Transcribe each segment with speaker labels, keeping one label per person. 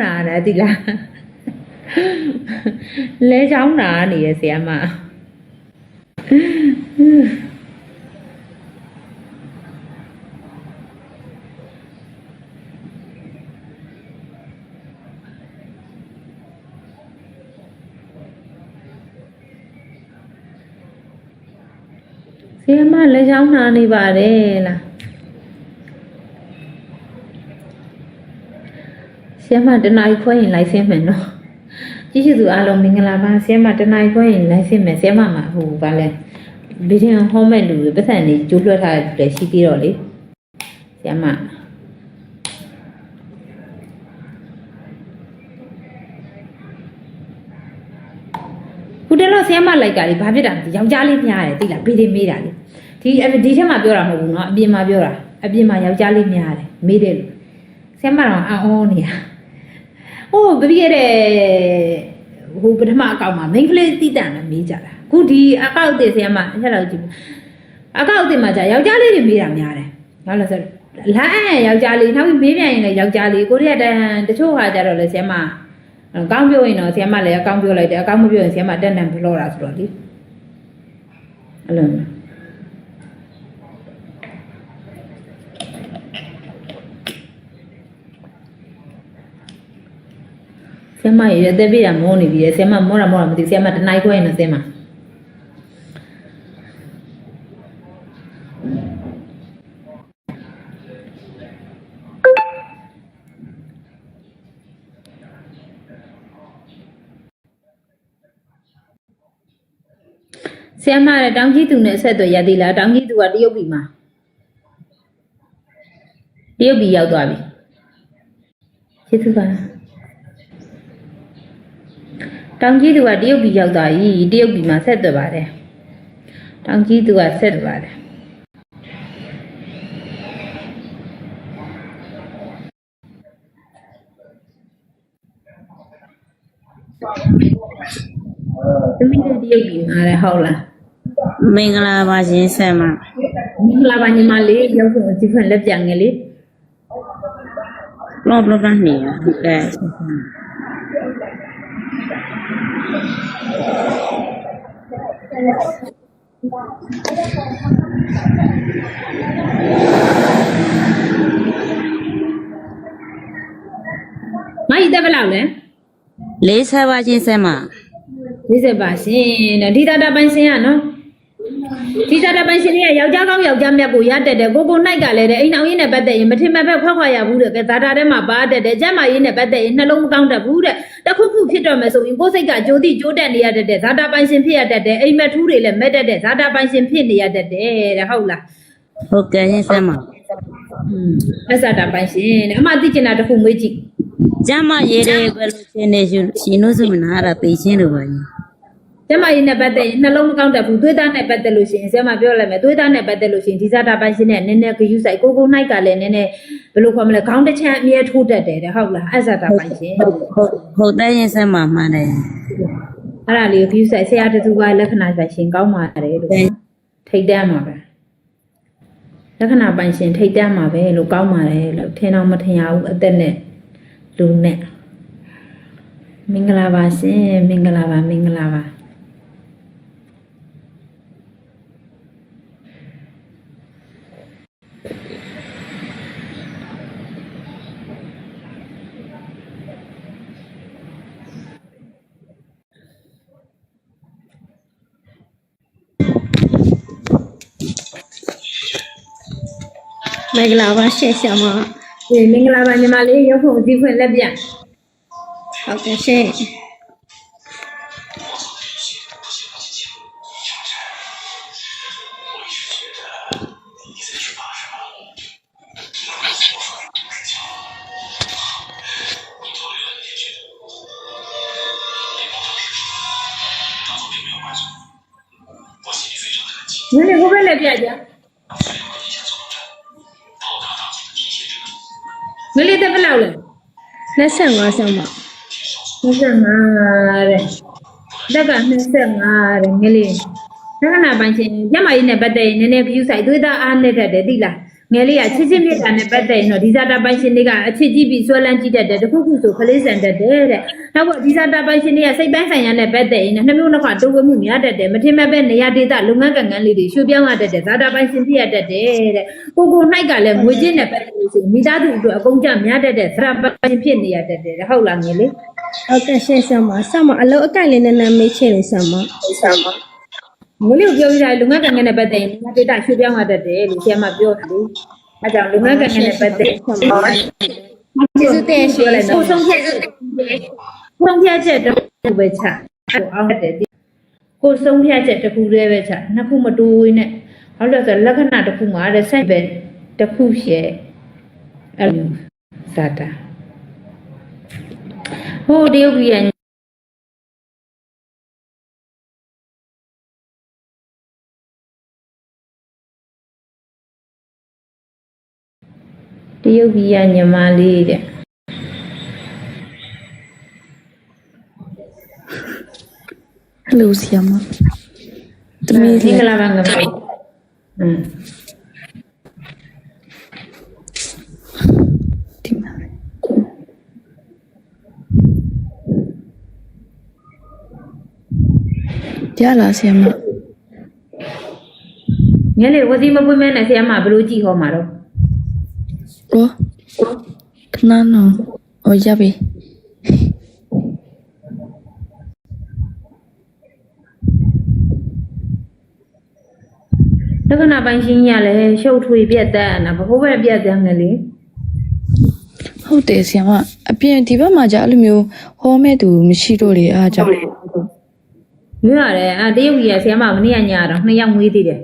Speaker 1: နာတာတိလားလဲချောင်းနာနေရဆရာမဆရာမလဲချောင်းနာနေပါတယ်လား ဆီယမတနားခွဲရင်လိုက်ဆင်းမယ်နော်ကြည့်ရှိသူအားလုံးမင်္ဂလာပါဆီယမတနားခွဲရင်လိုက်ဆင်းမယ်ဆီယမမှာဟိုဗာလဲဗီဒီယိုဟောမဲ့လူတွေပတ်စံနေကျိုးလွှတ်ထားတယ်ရှိသေးတော့လေဆီယမခုတလောဆီယမလိုက်ကလေဘာဖြစ်တာလဲယောက်ျားလေးများတယ်သိလားဗီဒီမေးတာလေဒီဒီထက်မှပြောတာမဟုတ်ဘူးเนาะအပြင်မှာပြောတာအပြင်မှာယောက်ျားလေးများတယ်မေးတယ်လို့ ဆရာမတော်အံ့ဩနေရ ဟိုပြပြခဲ့တဲ့ဟိုပထမအကောင့်မှာ main ကလေးတိတန်နဲ့မေးကြတာအခုဒီအကောင့်တဲ့ဆရာမအဲ့လောက်ကြည့်အကောင့်တဲ့မှာじゃယောက်ျားလေးတွေမေးတာများတယ်ဘာလို့လဲဆိုလမ်းအယောက်ျားလေးနောက်ပြီးမေးပြန်ရင်လည်းယောက်ျားလေးကိုရီးယားတန်တချို့ဟာကြတော့လေဆရာမအကောင့်ပြောရင်တော့ဆရာမလည်းအကောင့်ပြောလိုက်တယ်အကောင့်မပြောရင်ဆရာမတက်တန်ဘလော့တာဆိုတော့လေအဲ့လို ဆရာမရတဲ့ပြရမောနေပြီဆရာမမောတာမောတာမသိဆရာမတနိုင်ခွဲနေဆရာမဆရာမလည်းတောင်ကြီးသူနဲ့ဆက်သွယ်ရသေးလားတောင်ကြီးသူကတရုတ်ပြည်မှာတရုတ်ပြည်ရောက်သွားပြီကျေးဇူးပါ တောင်ကြီးသူကတရုတ်ပြည်ရောက်သွားပြီတရုတ်ပြည်မှာဆက်သွယ်ပါတယ်တောင်ကြီးသူကဆက်သွယ်ပါတယ်သမီးလည်းတရုတ်ပြည်မှာလည်းဟုတ်လား
Speaker 2: မင်္ဂလာပါရှင်ဆက်မ
Speaker 1: မင်္ဂလာပါညီမလေးရောက်ဆုံးဒီခွန်းလက်ပြန်ငယ်လေး
Speaker 2: လောဘလောဘ နေရဟုတ်ကဲ့
Speaker 1: ငါ့ဤတက်ဘယ်လောက်လဲ
Speaker 2: လေးဆက်ပါရှင်ဆက်မ
Speaker 1: 40ပါရှင်တဲ့ဒီတာတာပိုင်ရှင်ကနော် ဒီတာတာပိုင်ရှင်တွေကယောက်ျားကောင်းယောက်ျားမြတ်ကိုရတက်တယ်ကိုကိုနိုင်ကလည်းတဲ့အိမ်အောင်ရေးနဲ့ပတ်သက်ရင်မထင်မှတ်ဖက်ခွက်ခွာရဘူးတဲ့ကဲဇာတာထဲမှာပါတက်တယ်ကျမ်းမာရေးနဲ့ပတ်သက်ရင်နှလုံးမကောင်းတတ်ဘူးတဲ့တခုခုဖြစ်တော့မယ်ဆိုရင်ကိုယ်စိတ်ကကြိုးတိကြိုးတက်နေရတတ်တယ်ဇာတာပိုင်ရှင်ဖြစ်ရတတ်တယ်အိမ်မက်ထူးတွေလည်းမဲ့တတ်တယ်ဇာတာပိုင်ရှင်ဖြစ်နေရတတ်တယ်တဲ့ဟုတ်လား
Speaker 2: ဟုတ်ကဲ့ရှင်ဆက်မ
Speaker 1: อืมအဇာတာပိုင်ရှင်တဲ့အမသိကျင်တာတစ်ခုမေးကြည့်
Speaker 2: ကျမရေးတဲ့ကွယ်လို့ရှင်နေရှင်လို့စုမနာရပေချင်းလို့ပါရင်
Speaker 1: ကျမရေးနဲ့ပတ်သက်ရင်နှလုံးမကောင်းတတ်ဘူးသွေးသားနဲ့ပတ်သက်လို့ရှိရင်ဆရာမပြောလိုက်မယ်သွေးသားနဲ့ပတ်သက်လို့ရှိရင်ဒီဇာတာပိုင်ရှင်နဲ့နည်းနည်းဂယူဆိုင်ကိုကိုနိုင်ကလည်းနည်းနည်းဘယ်လိုခေါ်မလဲခေါင်းတစ်ချမ်းအမြဲထိုးတတ်တယ်တဲ့ဟုတ်လားအဇာတာပိုင်ရှင်
Speaker 2: ဟုတ်ဟုတ်ဟုတ်တဲ့ရှင်ဆက်မမှန်တယ်
Speaker 1: အဲ့ဒါလေးကိုဂယူဆိုင်ဆရာတသူကလက္ခဏာပိုင်ရှင်ကောင်းပါတယ်လို့ထိတ်တန်းမှာပဲလက္ခဏာပိုင်ရှင်ထိတ်တန်းမှာပဲလို့ကောင်းပါတယ်လို့ထင်တော့မထင်ရဘူးအသက်နဲ့လူနဲ့မင်္ဂလာပါရှင်မင်္ဂလာပါမင်္ဂလာပါ
Speaker 3: မင်္ဂလာပါရှင့်ဆရာမ
Speaker 1: ဒီမင်္ဂလာပါညီမလေးရုပ်ဖို့ဒီခွင့်လက်ပြ
Speaker 3: ဟုတ်ကဲ့ရှင်
Speaker 1: ညီလေးကိုပဲလက်ပြ ကြငလေးတက်ဘယ်လောက်လဲ
Speaker 3: 25ဆရာမ
Speaker 1: 25တဲ့တက်က25တဲ့ငလေးလက္ခဏာပိုင်းချင်းညမကြီးနဲ့ပတ်သက်ရင်နည်းနည်း view site သွေးသားအားနဲ့တတ်တယ်သိလား ငယ်လေးကချစ်ချင်းမြတ်တာနဲ့ပတ်သက်ရင်တော့ဒီဇာတာပိုင်ရှင်တွေကအချစ်ကြည့်ပြီးဆွဲလန်းကြည့်တတ်တယ်တခုခုဆိုခလေးဆန်တတ်တယ်တဲ့နောက်တော့ဒီဇာတာပိုင်ရှင်တွေကစိတ်ပိုင်းဆိုင်ရာနဲ့ပတ်သက်ရင်နှမျိုးနှစ်ခါတိုးဝဲမှုများတတ်တယ်မထင်မှတ်ပဲနေရာဒေသလုပ်ငန်းကံကန်းလေးတွေရွှေ့ပြောင်းရတတ်တယ်ဇာတာပိုင်ရှင်ပြရတတ်တယ်တဲ့ကိုကို၌ကလည်းငွေချင်းနဲ့ပတ်သက်လို့ရှိရင်မိသားစုအတွက်အကုန်ကြများတတ်တဲ့ဇာတာပိုင်ရှင်ဖြစ်နေရတတ်တယ်တဲ့ဟုတ်လားငယ်လေး
Speaker 3: ဟုတ်ကဲ့ရှေ့ဆံပါဆံမအလုံးအကိုက်လေးနဲ့နာမေးချင်လို့ဆံမဆံမ
Speaker 1: ငွေလေးကိုပြောပြတာလုပ်ငန်းကံကန်းနဲ့ပတ်သက်ရင်နေရာဒေသရွှေ့ပြောင်းရတတ်တယ်လို့ဆရာမပြောတယ်လေအဲကြောင့်လုပ်ငန်းကံကန်းနဲ့ပတ်သက်
Speaker 3: ကျေးဇူးတင်ရှင်
Speaker 1: ကိုဆုံးဖြတ်ချက်ဆုံးဖြတ်ချက်တစ်ခုပဲချအောင်တယ်ကိုဆုံးဖြတ်ချက်တစ်ခုတည်းပဲချနှစ်ခုမတူဝေးနဲ့ဘာလို့လဲဆိုတော့လက္ခဏာတစ်ခုမှာတဲ့ဆက်ပဲတစ်ခုရှယ်အဲ့လိုဇာတာဟိုတရုတ်ပြည် တရုတ်ပြည်ရညီမလေးတဲ့
Speaker 4: ဟယ်လိုဆီယမတမီး
Speaker 1: မင်္ဂလာပါငါမอืม
Speaker 4: ဒီမှာရလာဆီယမ
Speaker 1: ငယ်လေးဝစီမပွေးမဲနဲ့ဆရာမဘယ်လိုကြည့်ဟောမှာတော့
Speaker 4: ဘောခဏနော်ဟောရပြီ
Speaker 1: လက္ခဏာပိုင်းရှင်းရလဲရှုပ်ထွေပြက်တတ်နာဘိုးဘက်ပြက်တတ်ငယ်လေး
Speaker 4: ဟုတ်တယ်ဆီယမအပြင်ဒီဘက်မှာじゃအဲ့လိုမျိုးဟောမဲ့သူမရှိတော့လေအားကြောင့်
Speaker 1: ရွရတယ်အာတရုတ်ပြည်ရဆရာမမနေ့ကညတော့နှစ်ယောက်မွေးသေးတယ်တ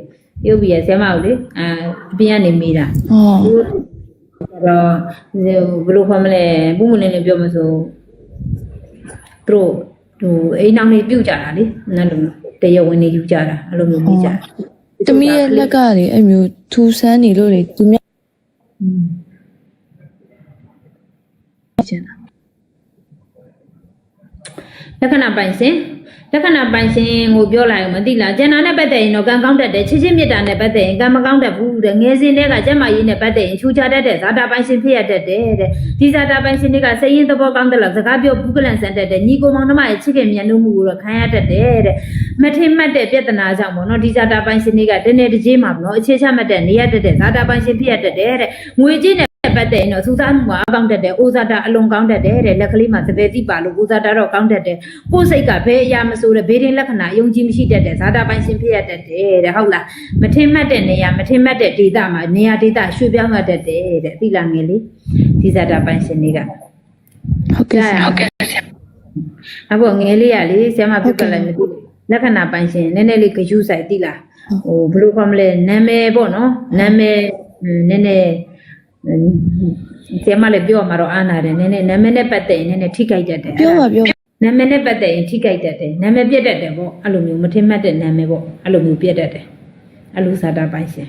Speaker 1: ရုတ်ပြည်ရဆရာမကိုလေအာအပြင်ကနေမိတာ
Speaker 4: ဟော
Speaker 1: တော့ ဘယ်လိုခေါ်မလဲပူးမလင်းလေးပြောမဆိုသူတို့ဟိုအိမ်အောင်နေပြုတ်ကြတာလေအဲ့လိုတရုတ်ဝင်နေယူကြတာအဲ့လိုမျိုးမိကြတာ
Speaker 4: တမီးရဲ့လက်ကလေအဲ့မျိုးထူဆန်းနေလို့လေသူများကျန်တာ
Speaker 1: လက္ခဏာပိုင်ရှင် လက္ခဏာပိုင်ရှင်ကိုပြောလိုက်အောင်မသိလားကျန်တာနဲ့ပတ်သက်ရင်တော့ကံကောင်းတတ်တယ်ချစ်ချင်းမြတ်တာနဲ့ပတ်သက်ရင်ကံမကောင်းတတ်ဘူးတဲ့ငယ်စဉ်တည်းကကျက်မကြီးနဲ့ပတ်သက်ရင်ချူချတတ်တဲ့ဇာတာပိုင်ရှင်ဖြစ်ရတတ်တယ်တဲ့ဒီဇာတာပိုင်ရှင်တွေကစိတ်ရင်းသဘောကောင်းတဲ့လောက်စကားပြောဘူးကလန်ဆန်တတ်တယ်ညီကိုမောင်နှမရဲ့ချစ်ခင်မြန်လို့မှုကိုတော့ခံရတတ်တယ်တဲ့မထင်မှတ်တဲ့ပြဿနာကြောင့်ပေါ့နော်ဒီဇာတာပိုင်ရှင်တွေကတနေ့တစ်ကြေးမှာပေါ့နော်အခြေချမှတ်တဲ့နေရတတ်တဲ့ဇာတာပိုင်ရှင်ဖြစ်ရတတ်တယ်တဲ့ငွေကြေးနဲ့ ပတ်သက်ရင်တော့စူးစမ်းမှုမှာအကောင်းတတ်တယ်။အိုဇာတာအလွန်ကောင်းတတ်တယ်တဲ့လက်ကလေးမှာသပယ်တိပါလို့အိုဇာတာတော့ကောင်းတတ်တယ်။ကိုယ်စိတ်ကဘယ်အရာမဆိုတဲ့ဘေးရင်လက္ခဏာအယုံကြည်မရှိတတ်တဲ့ဇာတာပိုင်ရှင်ဖြစ်ရတတ်တယ်တဲ့ဟုတ်လား။မထင်မှတ်တဲ့နေရာမထင်မှတ်တဲ့ဒေသမှာနေရာဒေသရွှေ့ပြောင်းရတတ်တယ်တဲ့သိလားငယ်လေးဒီဇာတာပိုင်ရှင်တွေက
Speaker 4: ဟုတ်ကဲ့ဟုတ်ကဲ့
Speaker 1: အခုငယ်လေးရလေဆရာမပြုတ်ကလည်းမသိဘူးလက္ခဏာပိုင်ရှင်နည်းနည်းလေးဂယုဆိုင်သိလားဟိုဘယ်လိုခေါ်မလဲနာမည်ပေါ့နော်နာမည်ဟွန်းနည်းနည်း ဟွန်းဆရာမလည်းပြောရမှာတော့အားနာတယ်နည်းနည်းနာမည်နဲ့ပတ်သက်ရင်နည်းနည်းထိခိုက်တတ်တယ်
Speaker 4: ပြောပါပြော
Speaker 1: နာမည်နဲ့ပတ်သက်ရင်ထိခိုက်တတ်တယ်နာမည်ပြတ်တတ်တယ်ပေါ့အဲ့လိုမျိုးမထင်မှတ်တဲ့နာမည်ပေါ့အဲ့လိုမျိုးပြတ်တတ်တယ်အဲ့လိုစာတာပိုင်ရှင်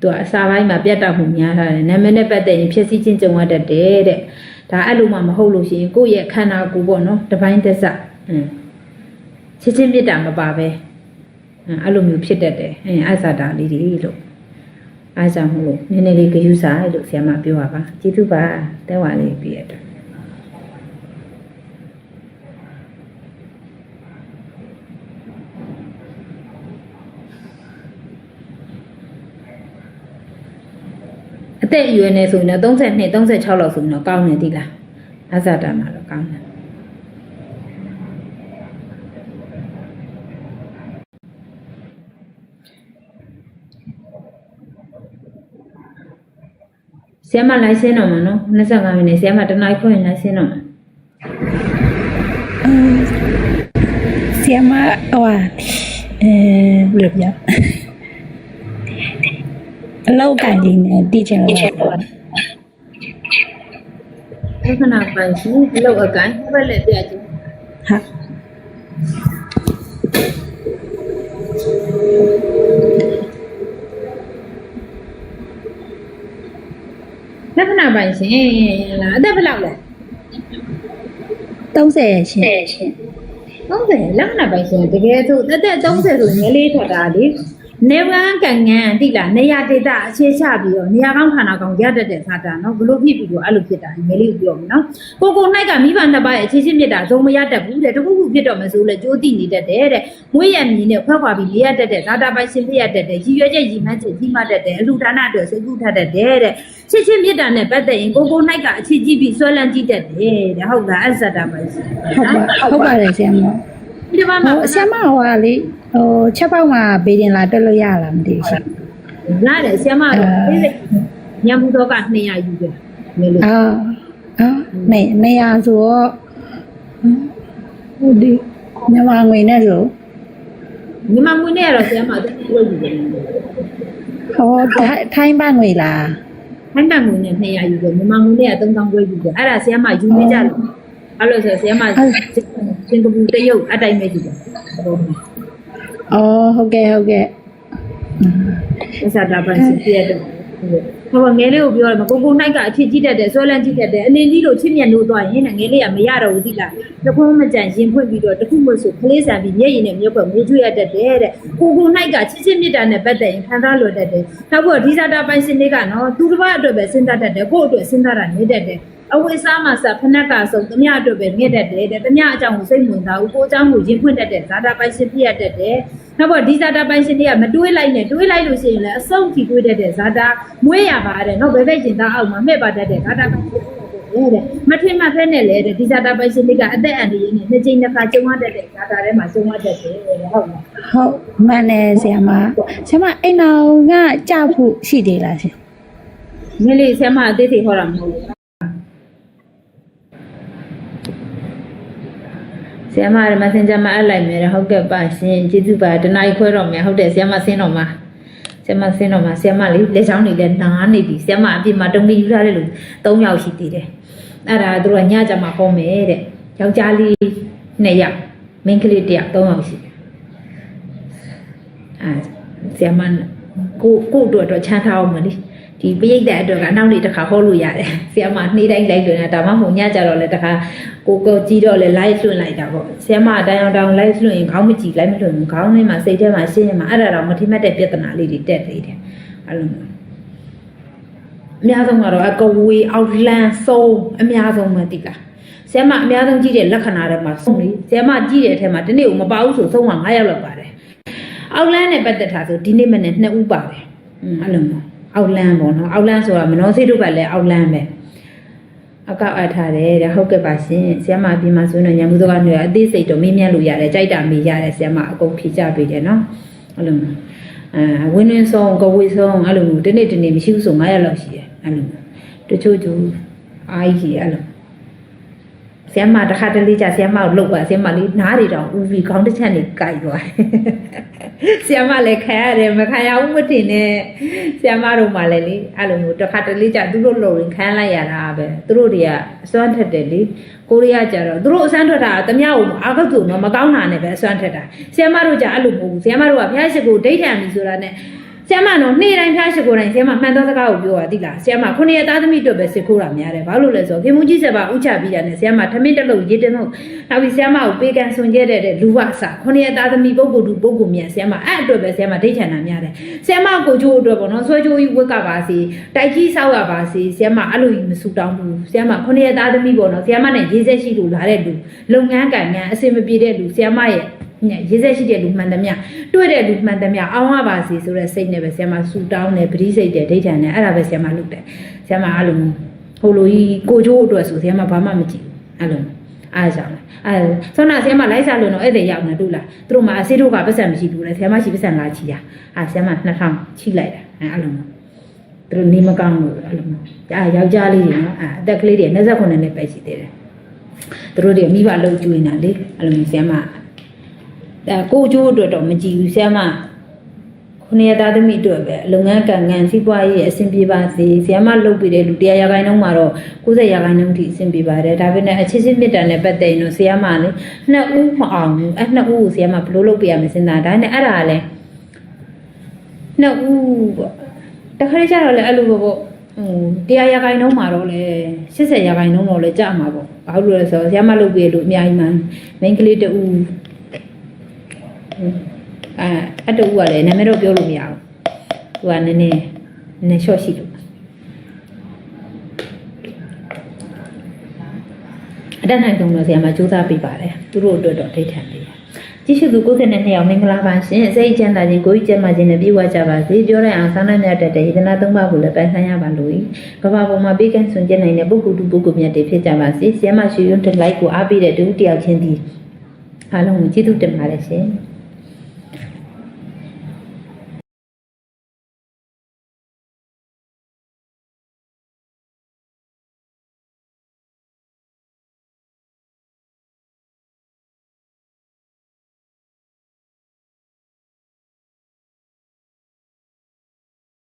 Speaker 1: သူကအစာပိုင်းမှာပြတ်တောက်မှုများထားတယ်နာမည်နဲ့ပတ်သက်ရင်ဖြစ်စည်းချင်းကြုံရတတ်တယ်တဲ့ဒါအဲ့လိုမှမဟုတ်လို့ရှိရင်ကိုယ့်ရဲ့ခန္ဓာကိုယ်ပေါ့နော်တစ်ပိုင်းတစ်စအင်းချစ်ချင်းမြတ်တာမပါပဲအင်းအဲ့လိုမျိုးဖြစ်တတ်တယ်အင်းအစာတာလေးတွေလို့ အားကြောင့်မလို့နည်းနည်းလေးဂယုစားလို့ဆရာမပြောပါပါကျေးဇူးပါတဲဝါလေးပြည့်ရတော့အသက်အရွယ်နဲ့ဆိုရင်တော့32 36လောက်ဆိုရင်တော့ကောင်းနေသီလားအဇာတာမှာတော့ကောင်းတယ် ဆရာမလိုင်းစင်းတော့မှာနော်25မိနစ်ဆရာမတနားခွင့်လိုင်းစင်းတော့မှာ
Speaker 4: ဆီယမဟိုအဲဘယ်လိုပြောအလောက်ကန်ကြီးနဲ့တည်ချင်လို့
Speaker 1: လက္ခဏာပိုင်ရှင်ဘလောက်အကိုင်းဘက်လက်ပြကြည့်
Speaker 4: ဟာ
Speaker 1: လက္ခဏာ ပိုင်ရှင်လားအသက်ဘယ်လောက်လဲ
Speaker 3: 30ရှင်
Speaker 1: 30လက္ခဏာပိုင်ရှင်တကယ်ဆိုအသက်30ဆိုငယ်လေးထွက်တာလေ နေဝမ်းကန်ငန်းတိလားနေရဒေတာအခြေချပြီးတော့နေရာကောင်းဌာနကောင်းရတတ်တဲ့ဇာတာနော်ဘလို့ဖြစ်ပြီးတော့အဲ့လိုဖြစ်တာငယ်လေးကိုပြောမယ်နော်ကိုကို၌ကမိဘနှစ်ပါးရဲ့အခြေချင်းမြစ်တာဇုံမရတတ်ဘူးတဲ့တခုခုဖြစ်တော့မဆိုလဲကြိုးတိနေတတ်တယ်တဲ့မွေးရမြင်နဲ့ခွက်ခွာပြီးနေရတတ်တဲ့ဇာတာပိုင်ရှင်ဖြစ်ရတတ်တဲ့ရည်ရွယ်ချက်ရည်မှန်းချက်ကြီးမှတတ်တဲ့အလူဒါနအတွက်စိတ်ကူးထတတ်တယ်တဲ့ချစ်ချင်းမြစ်တာနဲ့ပတ်သက်ရင်ကိုကို၌ကအခြေကြည့်ပြီးဆွဲလန်းကြည့်တတ်တယ်တဲ့ဟုတ်လားအဲ့ဇာတာပိုင်ရှင်
Speaker 3: ဟုတ်ပါဟုတ်ပါတယ်ဆရာမ
Speaker 1: ဒီမှာ
Speaker 3: ဟိုဆရာမဟိုကလေဟိုချက်ပေါက်မှာဘေးတင်လာတက်လို့ရလားမသိဘူးရှင်
Speaker 1: လာတယ်ဆရာမတော့ညံမှုတော့က200ယူတယ်မင်းလို့
Speaker 3: အာအာနေနေရဆိုတော့ဟိုဒီမြန်မာငွေနဲ့ဆို
Speaker 1: ညီမမွေးနဲ့ကတော့ဆရာမတို့ဝယ်ယူတယ်
Speaker 3: ဟောထိုင်းထိုင်းဘတ်ငွေလား
Speaker 1: ခိုင်းတန်မွေးနဲ့200ယူတယ်ညီမမွေးနဲ့က3000ဝယ်ယူတယ်အဲ့ဒါဆရာမယူနေကြလို့အဲ့လိုဆိုဆရာမ စင်ကာပူတရုတ်အတိုင်းပဲယူတယ်
Speaker 3: အော်ဟုတ်ကဲ့ဟုတ်ကဲ့
Speaker 1: အစားတာပန်စီပြည့်တယ်ဟိုငယ်လေးကိုပြောတယ်မကိုကိုနိုင်ကအဖြစ်ကြီးတတ်တယ်ဆွဲလန်းကြီးတတ်တယ်အနေလေးတို့ချစ်မြတ်လို့သွားရင်ငယ်လေးကမရတော့ဘူးသိလားတခုမကြံရင်ဖွင့်ပြီးတော့တခုမဆိုကလေးဆန်ပြီးမျက်ရည်နဲ့မျက်ွက်မျိုးကျွေးရတတ်တယ်တဲ့ကိုကိုနိုင်ကချစ်ချစ်မြတ်တာနဲ့ပတ်သက်ရင်ခံစားလို့တတ်တယ်နောက်ပြီးဒီစားတာပိုင်စင်လေးကနော်သူတစ်ပတ်အတွက်ပဲစဉ်းစားတတ်တယ်ကို့အတွက်စဉ်းစားတာနေတတ်တယ် အဝိစားမှာစဖနက်ကဆုံးတမရအတွက်ပဲမြင့်တတ်တယ်တဲ့တမရအကြောင်းကိုစိတ်ဝင်စားဘူးကိုအကြောင်းကိုရင်ဖွင့်တတ်တဲ့ဇာတာပိုင်စင်ပြရတတ်တယ်နောက်ပြီးဒီဇာတာပိုင်စင်တွေကမတွေးလိုက်နဲ့တွေးလိုက်လို့ရှိရင်လည်းအဆုံးထိတွေးတတ်တဲ့ဇာတာမွေးရပါတဲ့နော်ဘယ်ဘက်ကျင်သားအောက်မှာမှဲ့ပါတတ်တဲ့ဇာတာပိုင်စင်တဲ့မထင်မှတ်ဖဲနဲ့လေတဲ့ဒီဇာတာပိုင်စင်တွေကအသက်အန္တရာယ်နဲ့နှစ်ကြိမ်နှစ်ခါကျုံရတတ်တဲ့ဇာတာထဲမှာကျုံရတတ်တယ်တဲ့ဟုတ်လား
Speaker 3: ဟုတ်မှန်တယ်ဆရာမဆရာမအိမ်တော်ကကြောက်ဖို့ရှိသေးလားရှင်
Speaker 1: မင်းလေးဆရာမအသေးသေးဟောတာမဟုတ်ဘူး ဆရာမက Messenger မှာအပ်လိုက်မယ်တဲ့ဟုတ်ကဲ့ပါရှင်ကျေးဇူးပါတနားရီခွဲတော့မယ်ဟုတ်တယ်ဆရာမဆင်းတော့မှာဆရာမဆင်းတော့မှာဆရာမလေးလက်ချောင်းတွေလည်းနားနေပြီဆရာမအပြင်မှာတုံးပြီးယူထားတဲ့လူ၃ယောက်ရှိသေးတယ်အဲ့ဒါသူကညကြမှာဟောမယ်တဲ့ယောက်ျားလေး၂ယောက်မိန်းကလေး၁ယောက်၃ယောက်ရှိတယ်အဲဆရာမကိုကိုအတွက်တော့ချမ်းထားအောင်မလေး ဒီပိဋကတ်အတွက်ကနောက်နေ့တစ်ခါဟောလို့ရတယ်ဆရာမနေ့တိုင်းလိုက်လွင်တာဒါမှမဟုတ်ညကြတော့လည်းတစ်ခါကိုကိုကြည့်တော့လည်း live လွှင့်လိုက်တာပေါ့ဆရာမအတိုင်းအောင်တောင် live လွှင့်ရင်ခေါင်းမကြည့်လိုက်မလွှင့်ဘူးခေါင်းထဲမှာစိတ်ထဲမှာရှင်းရင်မှာအဲ့ဒါတော့မထိမတ်တဲ့ပြဿနာလေးတွေတက်သေးတယ်အဲ့လိုမျိုးအများဆုံးကတော့အကဝေးအောက်လန်ဆုံးအများဆုံးပဲတိလားဆရာမအများဆုံးကြည့်တဲ့လက္ခဏာတွေမှာဆုံးလေဆရာမကြည့်တဲ့အထက်မှာဒီနေ့ကိုမပါဘူးဆိုဆုံးမှာ9ယောက်လောက်ပါတယ်အောက်လန်နဲ့ပတ်သက်တာဆိုဒီနေ့မနေ့2ဦးပါတယ်อืมအဲ့လိုမျိုး အောက်လန်ပေါ့နော်အောက်လန်ဆိုတာမနောစိတ်တို့ကလည်းအောက်လန်ပဲအကောက်အပ်ထားတယ်တဲ့ဟုတ်ကဲ့ပါရှင်ဆရာမအပြင်မှာဆိုရင်ညမှုတော့ကနေအသေးစိတ်တော့မေးမြန်းလို့ရတယ်ကြိုက်တာမေးရတယ်ဆရာမအကုန်ဖြေချပေးတယ်နော်အဲ့လိုမျိုးအဲဝင်းဝင်းဆုံးကဝေးဆုံးအဲ့လိုမျိုးဒီနေ့ဒီနေ့မရှိဘူးဆို9ရက်လောက်ရှိတယ်အဲ့လိုမျိုးတချို့ကျူအားကြီးအဲ့လို ဆရာမတစ်ခါတလေကြာဆရာမကိုလှုပ်ပါဆရာမလေးနားတွေတောင်ဦးပြီးခေါင်းတစ်ချက်နေကြိုက်သွားတယ်ဆရာမလည်းခံရတယ်မခံရဘူးမထင်နဲ့ဆရာမတို့မှလည်းလေအဲ့လိုမျိုးတစ်ခါတလေကြာသူတို့လှုပ်ရင်ခံလိုက်ရတာပဲသူတို့တွေကအစွမ်းထက်တယ်လေကိုရီးယားကျတော့သူတို့အစွမ်းထွက်တာတမယောက်အာဂတ်သူတော့မကောင်းတာနဲ့ပဲအစွမ်းထက်တာဆရာမတို့ကြာအဲ့လိုမဟုတ်ဘူးဆရာမတို့ကဖျားရှိကိုဒိဋ္ဌံပြီဆိုတာနဲ့ ဆရာမတော့နေ့တိုင်းဖျားရှိကိုယ်တိုင်းဆရာမမှန်သောစကားကိုပြောတာသိလားဆရာမခုနှစ်ရက်သားသမီးအတွက်ပဲစစ်ခိုးတာများတယ်ဘာလို့လဲဆိုတော့ခင်မူကြီးဆက်ပါဥချပြီးတာနဲ့ဆရာမထမင်းတစ်လုံးရေးတင်လို့နောက်ပြီးဆရာမကိုပေးကန်ဆွန်ခဲ့တဲ့လူဝဆခုနှစ်ရက်သားသမီးပုဂ္ဂိုလ်သူပုဂ္ဂိုလ်မြန်ဆရာမအဲ့အတွက်ပဲဆရာမဒိဋ္ဌာနာများတယ်ဆရာမကိုချိုးအတွက်ပေါ့နော်ဆွဲချိုးကြီးဝက်ကပါစီတိုက်ကြီးဆောက်ရပါစီဆရာမအဲ့လိုကြီးမဆူတောင်းဘူးဆရာမခုနှစ်ရက်သားသမီးပေါ့နော်ဆရာမနဲ့ရေးဆက်ရှိလို့လာတဲ့လူလုပ်ငန်းကံငန်းအဆင်မပြေတဲ့လူဆရာမရဲ့ည ရေးဆက်ရှိတဲ့လူမှန်သမျှတွေ့တဲ့လူမှန်သမျှအောင်ရပါစေဆိုတဲ့စိတ်နဲ့ပဲဆရာမဆူတောင်းတယ်ပရိစိတ်တယ်ဒိဋ္ဌာန်နဲ့အဲ့ဒါပဲဆရာမလုပ်တယ်ဆရာမအဲ့လိုဟိုလိုကြီးကိုချိုးအတွက်ဆိုဆရာမဘာမှမကြည့်ဘူးအဲ့လိုအားကြောင့်အဲဆောနာဆရာမလိုက်စားလို့တော့အဲ့ဒါရောက်နေတို့လားသူတို့မှအစေးတို့ကပတ်စံမရှိဘူးလေဆရာမရှိပတ်စံလာချီတာအာဆရာမ2000ချီလိုက်တာအဲ့လိုမျိုးသူတို့နေမကောင်းလို့အဲ့လိုမျိုးအာယောက်ျားလေးတွေနော်အာအသက်ကလေးတွေ29နှစ်ပဲရှိသေးတယ်သူတို့တွေမိဘလုံးကျွေးနေတာလေအဲ့လိုမျိုးဆရာမ ဒါကိုကျိုးအတွက်တော့မကြည့်ဘူးဆရာမခုနှစ်ရက်သားသမီးအတွက်ပဲလုပ်ငန်းကံငန်းစီးပွားရေးအဆင်ပြေပါစေဆရာမလုပ်ပြီးတဲ့လူ100ရာခိုင်နှုန်းမှာတော့90ရာခိုင်နှုန်းထိအဆင်ပြေပါတယ်ဒါပေမဲ့အချစ်ချင်းမြတ်တာနဲ့ပတ်သက်ရင်တော့ဆရာမလည်းနှစ်ဦးမအောင်ဘူးအဲ့နှစ်ဦးကိုဆရာမဘယ်လိုလုပ်ပြရမလဲစဉ်းစားဒါနဲ့အဲ့ဒါလည်းနှစ်ဦးပေါ့တခါတည်းကျတော့လည်းအဲ့လိုပဲပေါ့ဟို100ရာခိုင်နှုန်းမှာတော့လေ80ရာခိုင်နှုန်းတော့လေကြာမှာပေါ့ဘာလို့လဲဆိုတော့ဆရာမလုပ်ပြီးလို့အများကြီးမှ main ကလေးတူ အဲအတူကလည်းနာမည်တော့ပြောလို့မရဘူးသူကနည်းနည်းနည်းနည်း short ရှိလို့အတတ်နိုင်ဆုံးတော့ဆရာမစူးစမ်းပေးပါတယ်သူတို့အတွက်တော့ထိတ်ထန်ပေးတယ်ကြည့်ရှုသူ92ယောက်မင်္ဂလာပါရှင်စိတ်ချမ်းသာခြင်းကိုယ်ကြီးကျန်းမာခြင်းနဲ့ပြည့်ဝကြပါစေပြောတဲ့အောင်ဆောင်းနိုင်မြတ်တဲ့ယေဒနာသုံးပါးကိုလည်းပန်းဆိုင်ရပါလို့ကဘာပေါ်မှာပေးကန့်ဆွန်ကျင်နိုင်တဲ့ပုဂ္ဂိုလ်တူပုဂ္ဂိုလ်မြတ်တွေဖြစ်ကြပါစေဆရာမရှိယွန်းတလိုက်ကိုအားပေးတဲ့တူတယောက်ချင်းဒီအားလုံးကိုကျေးဇူးတင်ပါတယ်ရှင်